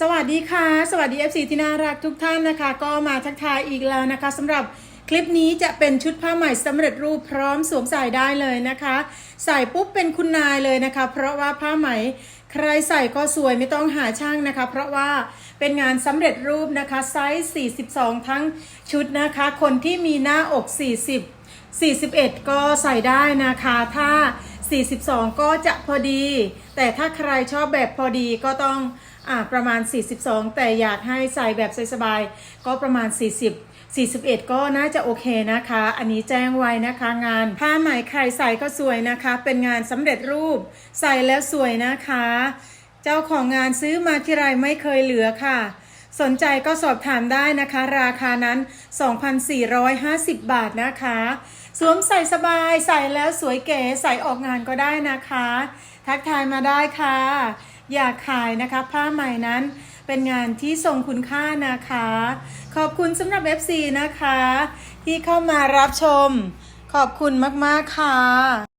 สวัสดีค่ะ สวัสดี FC ที่น่ารักทุกท่านนะคะ ก็มาทักทายอีกแล้วนะคะสำหรับคลิปนี้จะเป็นชุดผ้าใหม่สำเร็จรูปพร้อมสวมใส่ได้เลยนะคะ ใส่ปุ๊บเป็นคุณนายเลยนะคะ เพราะว่าผ้าไหมใครใส่ก็สวยไม่ต้องหาช่างนะคะ เพราะว่าเป็นงานสำเร็จรูปนะคะไซส์ 42 ทั้งชุดนะคะ คนที่มีหน้าอก 40 41 ก็ใส่ได้นะคะถ้า 42 ก็จะพอดี แต่ถ้าใครชอบแบบพอดีก็ต้องอ่าประมาณ 42 แต่อยากให้ใส่แบบสบายๆก็ประมาณ 40 41 ก็น่าจะโอเคนะคะ อันนี้แจ้งไว้นะคะงานผ้าไหมใครใส่ก็สวยนะคะ เป็นงานสำเร็จรูปใส่แล้วสวยนะคะ เจ้าของงานซื้อมาที่ไรไม่เคยเหลือค่ะ สนใจก็สอบถามได้นะคะ ราคานั้น 2,450 บาทนะคะ สวมใส่สบายใส่แล้วสวยเก๋ใส่ออกงานก็ได้นะคะ ทักทายมาได้ค่ะ อยากขายนะคะ ผ้าใหม่นั้นเป็นงานที่ทรงคุณค่านะคะ ขอบคุณสำหรับ FC นะคะ ที่เข้ามารับชม ขอบคุณมาก ๆ ค่ะ